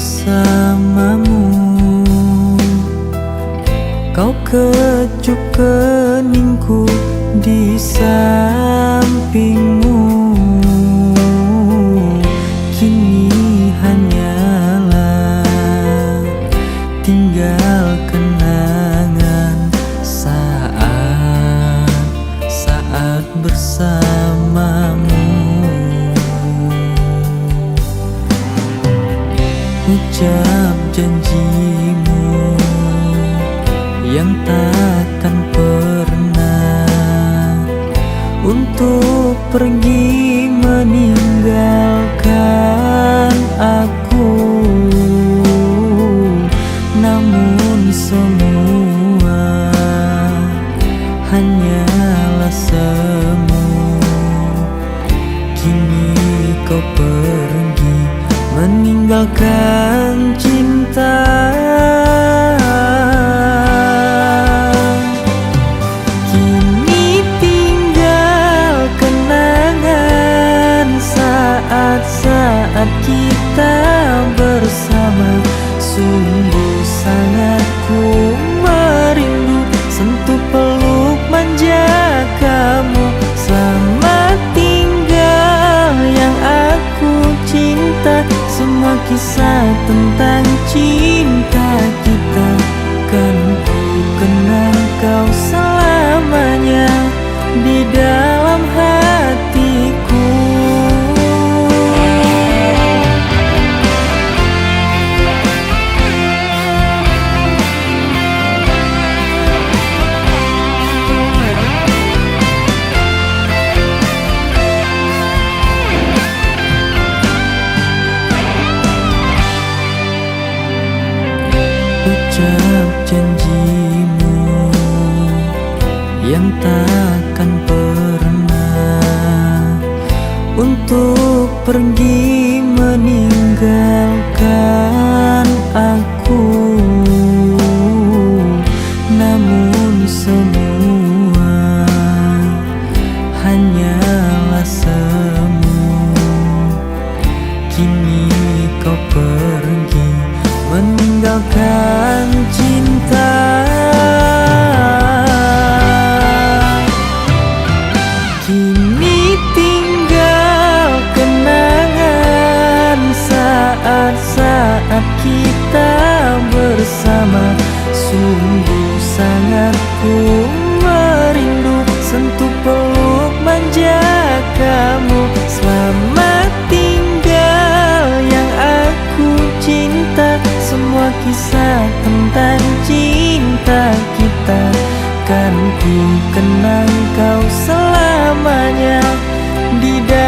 bersamamu. Kau kecup keningku di sampingmu. Kini hanyalah tinggal kenangan Saat-saat bersamamu. Ucap janjimu yang takkan pernah untuk pergi meninggalkan cinta. Kini tinggal kenangan saat-saat kita Ucap janjimu yang takkan pernah untuk pergi meninggalkan aku. Namun semua hanyalah semu. Kini kau pergi bersama. Sungguh sangat ku merindu Sentuh peluk manja kamu Selamat tinggal yang aku cinta. Semua kisah tentang cinta kita. Kan ku kenang kau selamanya. Di dalam